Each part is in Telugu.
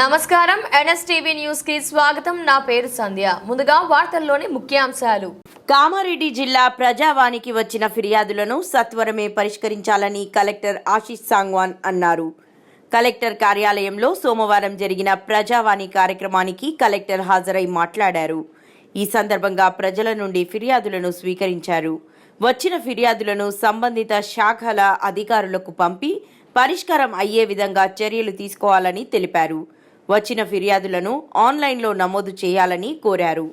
నమస్కారం. ఎన్ఎస్టీవీ న్యూస్కి స్వాగతం. నా పేరు సంధ్య. ముందుగా వార్తల్లోని ముఖ్యాంశాలు. కామారెడ్డి జిల్లా ప్రజావానికి వచ్చిన ఫిర్యాదులను సత్వరమే పరిష్కరించాలని కలెక్టర్ ఆశీష్ సాంగ్వాన్ అన్నారు. కలెక్టర్ కార్యాలయంలో సోమవారం జరిగిన ప్రజావాణి కార్యక్రమానికి కలెక్టర్ హాజరై మాట్లాడారు. ఈ సందర్భంగా ప్రజల నుండి ఫిర్యాదులను స్వీకరించారు. వచ్చిన ఫిర్యాదులను సంబంధిత శాఖల అధికారులకు పంపి పరిష్కారం అయ్యే విధంగా చర్యలు తీసుకోవాలని తెలిపారు. వచ్చిన ఫిర్యాదులను ఆన్లైన్లో నమోదు చేయాలని కోరారు.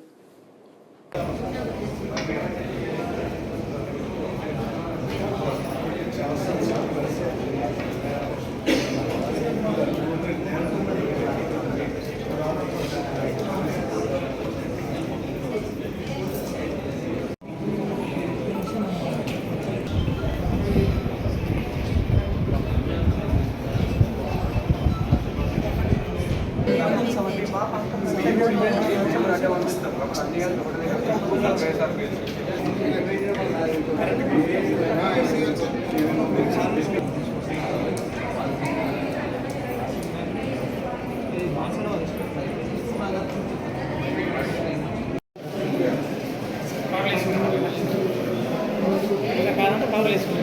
కావాలేసుకున్నాను